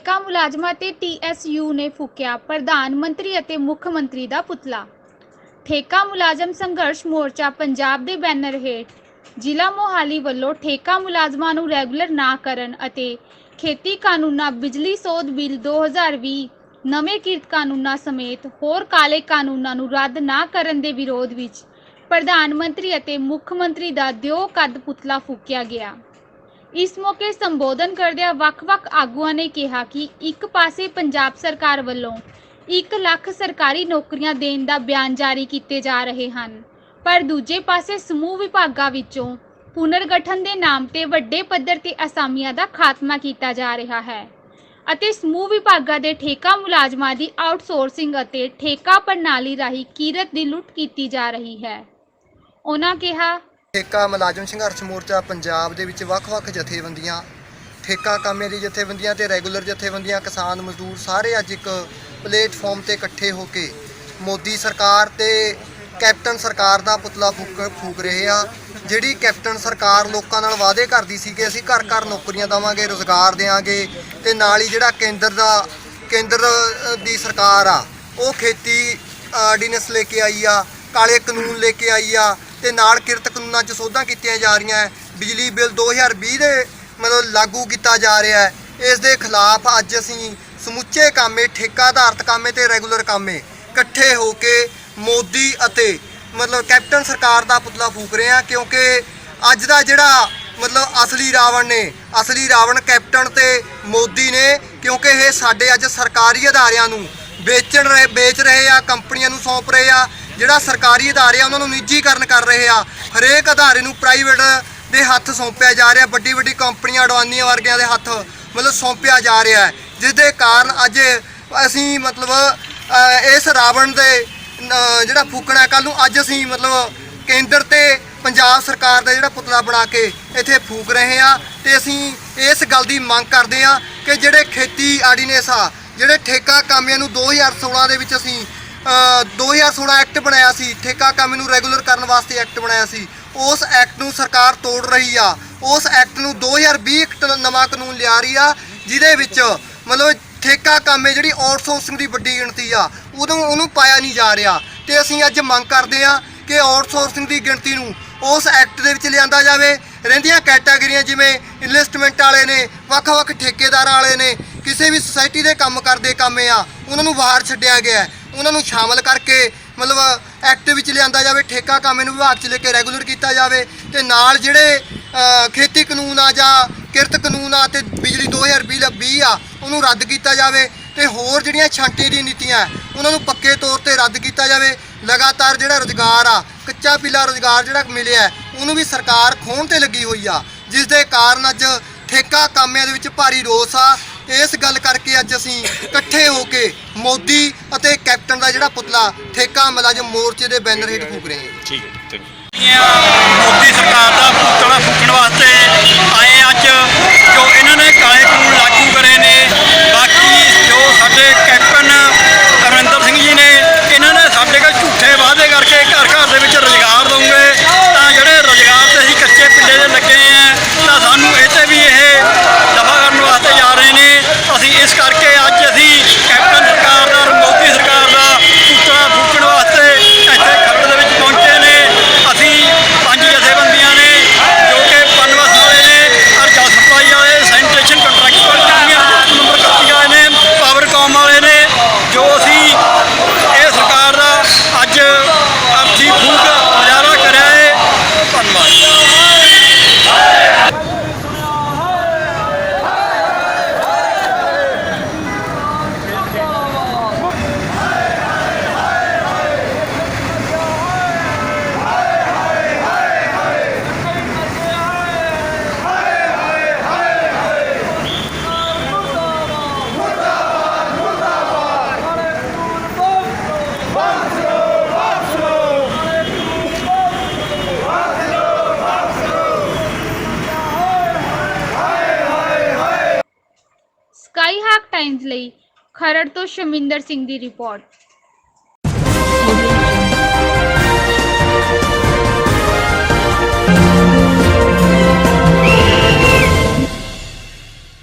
ਠੇਕਾ ਮੁਲਾਜ਼ਮਾਂ ਤੇ ਟੀਐਸਯੂ ਨੇ ਫੂਕਿਆ ਪ੍ਰਧਾਨ ਮੰਤਰੀ ਅਤੇ ਮੁੱਖ ਮੰਤਰੀ ਦਾ ਪੁਤਲਾ। ਠੇਕਾ ਮੁਲਾਜ਼ਮ ਸੰਘਰਸ਼ ਮੋਰਚਾ ਪੰਜਾਬ ਦੇ ਬੈਨਰ ਹੇਠ। ਜ਼ਿਲ੍ਹਾ ਮੋਹਾਲੀ ਵੱਲੋਂ ਠੇਕਾ ਮੁਲਾਜ਼ਮਾਂ ਨੂੰ ਰੈਗੂਲਰ ਨਾ ਕਰਨ ਅਤੇ ਖੇਤੀ ਕਾਨੂੰਨਾਂ, ਬਿਜਲੀ ਸੋਧ ਬਿੱਲ 2020 ਨਵੇਂ ਕਿਰਤ ਕਾਨੂੰਨਾਂ ਸਮੇਤ ਹੋਰ ਕਾਲੇ ਕਾਨੂੰਨਾਂ ਨੂੰ ਰੱਦ ਨਾ ਕਰਨ ਦੇ ਵਿਰੋਧ ਵਿੱਚ ਪ੍ਰਧਾਨ ਮੰਤਰੀ ਅਤੇ ਮੁੱਖ ਮੰਤਰੀ ਦਾ ਦਿਓ ਕੱਦ ਪੁਤਲਾ ਫੂਕਿਆ ਗਿਆ। ਇਸ ਮੌਕੇ ਸੰਬੋਧਨ ਕਰਦਿਆਂ ਵੱਖ-ਵੱਖ ਆਗੂਆਂ ਨੇ ਕਿਹਾ ਕਿ ਇੱਕ ਪਾਸੇ ਪੰਜਾਬ ਸਰਕਾਰ ਵੱਲੋਂ 1 ਲੱਖ ਸਰਕਾਰੀ ਨੌਕਰੀਆਂ ਦੇਣ ਦਾ ਬਿਆਨ ਜਾਰੀ ਕੀਤੇ ਜਾ ਰਹੇ ਹਨ, ਪਰ ਦੂਜੇ ਪਾਸੇ ਸਮੂਹ ਵਿਭਾਗਾਂ ਵਿੱਚੋਂ ਪੁਨਰਗਠਨ ਦੇ ਨਾਮ ਤੇ ਵੱਡੇ ਪੱਧਰ ਤੇ ਅਸਾਮੀਆਂ ਦਾ ਖਾਤਮਾ ਕੀਤਾ ਜਾ ਰਿਹਾ ਹੈ ਅਤੇ ਸਮੂਹ ਵਿਭਾਗਾਂ ਦੇ ਠੇਕਾ ਮੁਲਾਜ਼ਮਾਂ ਦੀ ਆਊਟਸੋਰਸਿੰਗ ਅਤੇ ਠੇਕਾ ਪ੍ਰਣਾਲੀ ਰਾਹੀਂ ਕੀਰਤ ਦੀ ਲੁੱਟ ਕੀਤੀ ਜਾ ਰਹੀ ਹੈ। ਉਹਨਾਂ ਕਿਹਾ ਠੇਕਾ ਮੁਲਾਜ਼ਮ ਸੰਘਰਸ਼ ਮੋਰਚਾ ਪੰਜਾਬ ਦੇ ਵਿੱਚ ਵੱਖ-ਵੱਖ ਜਥੇਬੰਦੀਆਂ, ਠੇਕਾ ਕਾਮੇ ਦੀ ਜਥੇਬੰਦੀਆਂ ਤੇ ਰੈਗੂਲਰ ਜਥੇਬੰਦੀਆਂ, ਕਿਸਾਨ ਮਜ਼ਦੂਰ ਸਾਰੇ ਅੱਜ ਇੱਕ ਪਲੇਟਫਾਰਮ ਤੇ ਇਕੱਠੇ ਹੋ ਕੇ ਮੋਦੀ ਸਰਕਾਰ ਤੇ ਕੈਪਟਨ ਸਰਕਾਰ ਦਾ ਪੁਤਲਾ ਫੂਕ ਫੂਕ ਰਹੇ ਆ। ਜਿਹੜੀ ਕੈਪਟਨ ਸਰਕਾਰ ਲੋਕਾਂ ਨਾਲ ਵਾਅਦੇ ਕਰਦੀ ਸੀ ਕਿ ਅਸੀਂ ਘਰ ਘਰ ਨੌਕਰੀਆਂ ਦੇਵਾਂਗੇ, ਰੋਜ਼ਗਾਰ ਦੇਵਾਂਗੇ ਤੇ ਨਾਲ ਹੀ ਜਿਹੜਾ ਕੇਂਦਰ ਦਾ, ਕੇਂਦਰ ਦੀ ਸਰਕਾਰ ਆ, ਉਹ ਖੇਤੀ ਆਰਡੀਨੈਂਸ ਲੈ ਕੇ ਆਈ ਆ, ਕਾਲੇ ਕਾਨੂੰਨ ਲੈ ਕੇ ਆਈ ਆ ਤੇ ਨਾਲ ਕਿਰਤ ਕਾਨੂੰਨਾਂ 'ਚ ਸੋਧਾਂ ਕੀਤੀਆਂ ਜਾ ਰਹੀਆਂ ਹੈ। ਬਿਜਲੀ ਬਿੱਲ 2020 ਦੇ ਮਤਲਬ ਲਾਗੂ ਕੀਤਾ ਜਾ ਰਿਹਾ ਹੈ ਇਸ ਦੇ ਖਿਲਾਫ ਅੱਜ ਅਸੀਂ ਸਮੁੱਚੇ ਕਾਮੇ ਠੇਕਾ ਆਧਾਰਿਤ ਕਾਮੇ ਤੇ ਰੈਗੂਲਰ ਕਾਮੇ ਇਕੱਠੇ ਹੋ ਕੇ ਮੋਦੀ ਅਤੇ ਮਤਲਬ ਕੈਪਟਨ ਸਰਕਾਰ ਦਾ ਪੁਤਲਾ ਫੂਕ ਰਹੇ ਹਾਂ ਕਿਉਂਕਿ ਅੱਜ ਦਾ ਜਿਹੜਾ ਮਤਲਬ ਅਸਲੀ ਰਾਵਣ ਨੇ, ਅਸਲੀ ਰਾਵਣ ਕੈਪਟਨ ਤੇ ਮੋਦੀ ਨੇ ਕਿਉਂਕਿ ਇਹ ਸਾਡੇ ਅੱਜ ਸਰਕਾਰੀ ਅਦਾਰਿਆਂ ਨੂੰ ਵੇਚਣ ਰਹੇ, ਵੇਚ ਰਹੇ ਆ, ਕੰਪਨੀਆਂ ਨੂੰ ਸੌਂਪ ਰਹੇ ਆ ਜਿਹੜਾ ਸਰਕਾਰੀ ਅਦਾਰੇ ਆ, ਉਹਨਾਂ ਨੂੰ ਨਿੱਜੀਕਰਨ ਕਰ ਰਹੇ ਆ। ਹਰੇਕ ਅਦਾਰੇ ਨੂੰ ਪ੍ਰਾਈਵੇਟ ਦੇ ਹੱਥ ਸੌਂਪਿਆ ਜਾ ਰਿਹਾ, ਵੱਡੀ ਵੱਡੀ ਕੰਪਨੀਆਂ, ਅਡਵਾਨੀਆਂ ਵਰਗਿਆਂ ਦੇ ਹੱਥ ਮਤਲਬ ਸੌਂਪਿਆ ਜਾ ਰਿਹਾ ਹੈ ਜਿਸ ਦੇ ਕਾਰਨ ਅੱਜ ਅਸੀਂ ਮਤਲਬ ਇਸ ਰਾਵਣ ਦੇ ਜਿਹੜਾ ਫੂਕਣਾ ਕੱਲ ਨੂੰ ਅੱਜ ਅਸੀਂ ਮਤਲਬ ਕੇਂਦਰ ਤੇ ਪੰਜਾਬ ਸਰਕਾਰ ਦਾ ਜਿਹੜਾ ਪੁਤਲਾ ਬਣਾ ਕੇ ਇੱਥੇ ਫੂਕ ਰਹੇ ਆ ਤੇ ਅਸੀਂ ਇਸ ਗੱਲ ਦੀ ਮੰਗ ਕਰਦੇ ਆ ਕਿ ਜਿਹੜੇ ਖੇਤੀ ਆਰਡੀਨੈਂਸ ਆ ਜਿਹੜੇ ਠੇਕਾ ਕਾਮਿਆਂ ਨੂੰ 2016 ਦੇ ਵਿੱਚ ਅਸੀਂ 2016 ਐਕਟ ਬਣਾਇਆ ਸੀ। ਠੇਕਾ ਕੰਮ ਨੂੰ ਰੈਗੂਲਰ ਕਰਨ ਵਾਸਤੇ ਐਕਟ ਬਣਾਇਆ ਸੀ। ਉਸ ਐਕਟ ਨੂੰ ਸਰਕਾਰ ਤੋੜ ਰਹੀ ਆ। ਉਸ ਐਕਟ ਨੂੰ 2020 ਐਕਟ ਨਵਾਂ ਕਾਨੂੰਨ ਲਿਆ ਰਹੀ ਆ, ਜਿਹਦੇ ਵਿੱਚ ਮਤਲਬ ਠੇਕਾ ਕਾਮੇ ਜਿਹੜੀ ਆਊਟਸੋਰਸਿੰਗ ਦੀ ਵੱਡੀ ਗਿਣਤੀ ਆ, ਉਦੋਂ ਉਹਨੂੰ ਪਾਇਆ ਨਹੀਂ ਜਾ ਰਿਹਾ। ਤੇ ਅਸੀਂ ਅੱਜ ਮੰਗ ਕਰਦੇ ਆ ਕਿ ਆਊਟਸੋਰਸਿੰਗ ਦੀ ਗਿਣਤੀ ਨੂੰ ਉਸ ਐਕਟ ਦੇ ਵਿੱਚ ਲਿਆਂਦਾ ਜਾਵੇ। ਰਹਿੰਦੀਆਂ ਕੈਟਾਗਰੀਆਂ ਜਿਵੇਂ ਇਨਵੈਸਟਮੈਂਟ ਵਾਲੇ ਨੇ, ਵੱਖ-ਵੱਖ ਠੇਕੇਦਾਰਾਂ ਵਾਲੇ ਨੇ, ਕਿਸੇ ਵੀ ਸੁਸਾਇਟੀ ਦੇ ਕੰਮ ਕਰਦੇ ਕਾਮੇ ਆ, ਉਹਨਾਂ ਨੂੰ ਬਾਹਰ ਛੱਡਿਆ ਗਿਆ। ਉਹਨਾਂ ਨੂੰ ਸ਼ਾਮਲ ਕਰਕੇ ਮਤਲਬ ਐਕਟ ਵਿੱਚ ਲਿਆਂਦਾ ਜਾਵੇ, ਠੇਕਾ ਕਾਮੇ ਨੂੰ ਵਿਭਾਗ 'ਚ ਲੈ ਕੇ ਰੈਗੂਲਰ ਕੀਤਾ ਜਾਵੇ ਤੇ ਨਾਲ ਜਿਹੜੇ ਖੇਤੀ ਕਾਨੂੰਨ ਆ ਜਾਂ ਕਿਰਤ ਕਾਨੂੰਨ ਆ ਤੇ ਬਿਜਲੀ 2020 20 ਆ, ਉਹਨੂੰ ਰੱਦ ਕੀਤਾ ਜਾਵੇ ਤੇ ਹੋਰ ਜਿਹੜੀਆਂ ਛਾਂਟੇ ਦੀ ਨੀਤੀਆਂ, ਉਹਨਾਂ ਨੂੰ ਪੱਕੇ ਤੌਰ ਤੇ ਰੱਦ ਕੀਤਾ ਜਾਵੇ, ਲਗਾਤਾਰ ਜਿਹੜਾ ਰੋਜ਼ਗਾਰ ਆ, ਕੱਚਾ ਪੀਲਾ ਰੋਜ਼ਗਾਰ ਜਿਹੜਾ ਮਿਲਿਆ, ਉਹਨੂੰ ਵੀ ਸਰਕਾਰ ਖੋਹਣ ਤੇ ਲੱਗੀ ਹੋਈ ਆ ਜਿਸ ਦੇ ਕਾਰਨ ਅੱਜ ਠੇਕਾ ਕਾਮਿਆਂ ਦੇ ਵਿੱਚ ਭਾਰੀ ਰੋਸ ਆ ਇਸ ਗੱਲ ਕਰਕੇ ਅੱਜ ਅਸੀਂ ਇਕੱਠੇ ਹੋ ਕੇ ਮੋਦੀ ਅਤੇ ਕੈਪਟਨ ਦਾ ਜਿਹੜਾ ਪੁਤਲਾ ਠੇਕਾ ਮੁਲਾਜ਼ਮ ਮੋਰਚੇ ਦੇ ਬੈਨਰ ਹੇਠ ਫੂਕ ਰਹੇ ਹਾਂ। ਠੀਕ ਹੈ ਥੈਂਕ ਮੋਦੀ ਸਰਕਾਰ ਦਾ ਪੁਤਲਾ ਫੂਕਣ ਵਾਸਤੇ ਆਏ ਅੱਜ ਜੋ ਇਹਨਾਂ ਨੇ ਕਾਲੇ ਕਾਨੂੰਨ ਲਾਗੂ ਕਰੇ ਨੇ ਬਾਕੀ ਜੋ ਸਾਡੇ ਕੈਪਟਨ ਕਰਕੇ ਅੱਜ ਅਸੀਂ ਕੈਪਟਨ ਸਰਕਾਰ ਦਾ ਔਰ ਮੋਦੀ ਸਰਕਾਰ ਦਾ ਪੁਤਲਾ ਫੂਕਣ ਵਾਸਤੇ ਇੱਥੇ ਖਰੜ ਦੇ ਵਿੱਚ ਪਹੁੰਚੇ ਨੇ ਅਸੀਂ ਪੰਜ ਜਥੇਬੰਦੀਆਂ ਨੇ ਜੋ ਕਿ ਪਨਵਸ ਵਾਲੇ ਨੇ ਔਰ ਜਲ ਸਪਲਾਈ ਵਾਲੇ ਸੈਨੀਟੇਸ਼ਨ ਕੰਟਰੈਕਟਰ ਯੂਨੀਅਨ ਨੰਬਰ 31 ਵਾਲੇ ਨੇ ਪਾਵਰਕਾਮ ਵਾਲੇ ਨੇ ਜੋ ਅਸੀਂ ਇਹ ਸਰਕਾਰ ਦਾ ਅੱਜ ਅਰਥੀ ਫੂਕ ਮੁਜ਼ਾਹਰਾ ਕਰਿਆ ਹੈ ਧੰਨਵਾਦ ਸਕਾਈ ਹਾਕ ਟਾਈਮਜ਼ ਲਈ ਖਰੜ ਤੋਂ ਸ਼ਮਿੰਦਰ ਸਿੰਘ ਦੀ ਰਿਪੋਰਟ।